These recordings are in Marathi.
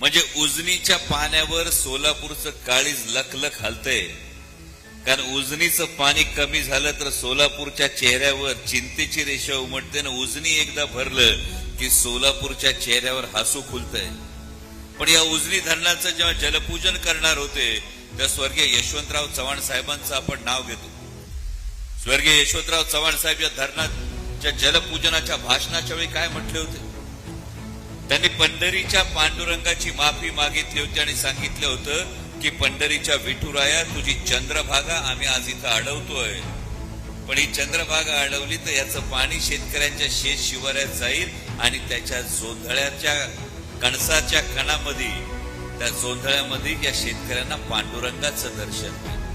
म्हणजे उजनीच्या पाण्यावर सोलापूरचं काळीज लखलख हलतंय. कारण उजनीचं पाणी कमी झालं तर सोलापूरच्या चेहऱ्यावर चिंतेची रेषा उमटते ना उजनी एकदा भरलं की सोलापूरच्या चेहऱ्यावर हसू खुलतंय. पण या उजनी धरणाचं जेव्हा जलपूजन करणार होते त्या स्वर्गीय यशवंतराव चव्हाण साहेबांचं आपण नाव घेतो. स्वर्गीय यशवंतराव चव्हाण साहेब या धरणाच्या जलपूजनाच्या भाषणाच्या वेळी काय म्हटले होते? त्यांनी पंढरीच्या पांडुरंगाची माफी मागितली होती आणि सांगितलं होतं की पंढरीच्या विठुराया तुझी चंद्रभागा आम्ही आज इथं अडवतोय पण ही चंद्रभागा अडवली तर याचं पाणी शेतकऱ्यांच्या शेत शिवाऱ्यात जाईल आणि त्याच्या जोंधळ्याच्या कणसाच्या कणामध्ये त्या जोंधळ्यामध्ये या शेतकऱ्यांना पांडुरंगाचं दर्शन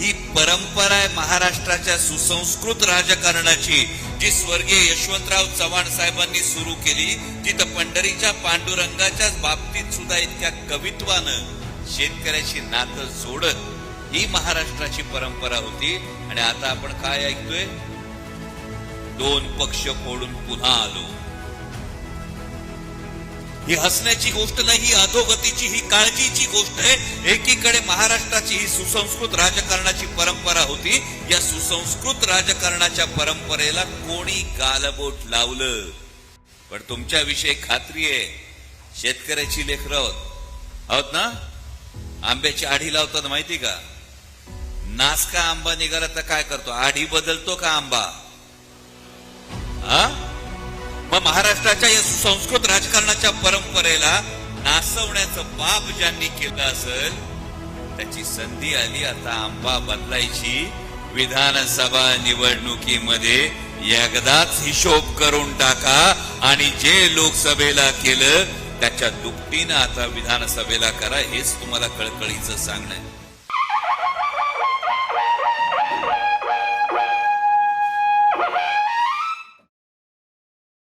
ही परंपरा आहे महाराष्ट्राच्या सुसंस्कृत राजकारणाची जी स्वर्गीय यशवंतराव चव्हाण साहेबांनी सुरू केली तिथं पंढरीच्या पांडुरंगाच्याच बाबतीत सुद्धा इतक्या कवित्वानं शेतकऱ्याशी नातं जोडत ही महाराष्ट्राची परंपरा होती. आणि आता आपण काय ऐकतोय? दोन पक्ष फोडून पुन्हा आलो. ही हसण्याची गोष्ट नाही ही अधोगतीची ही काळजीची गोष्ट आहे. एकीकडे महाराष्ट्राची ही सुसंस्कृत राजकारणाची परंपरा होती. या सुसंस्कृत राजकारणाच्या परंपरेला कोणी गालबोट लावलं? पण तुमच्याविषयी खात्री आहे शेतकऱ्याची लेकर. आहोत आहोत ना? आंब्याची आढी लावतात माहिती का? नासका आंबा निघाला तर काय करतो? आढी बदलतो का आंबा? हा? मग महाराष्ट्राच्या या सुसंस्कृत राजकारणाच्या परंपरेला नासवण्याचं पाप ज्यांनी केलं असेल त्याची संधी आली आता आंबा बदलायची. विधानसभा निवडणुकीमध्ये एकदाच हिशोब करून टाका आणि जे लोकसभेला केलं त्याच्या दुपटीनं आता विधानसभेला करा हेच तुम्हाला कळकळीचं सांगणं आहे.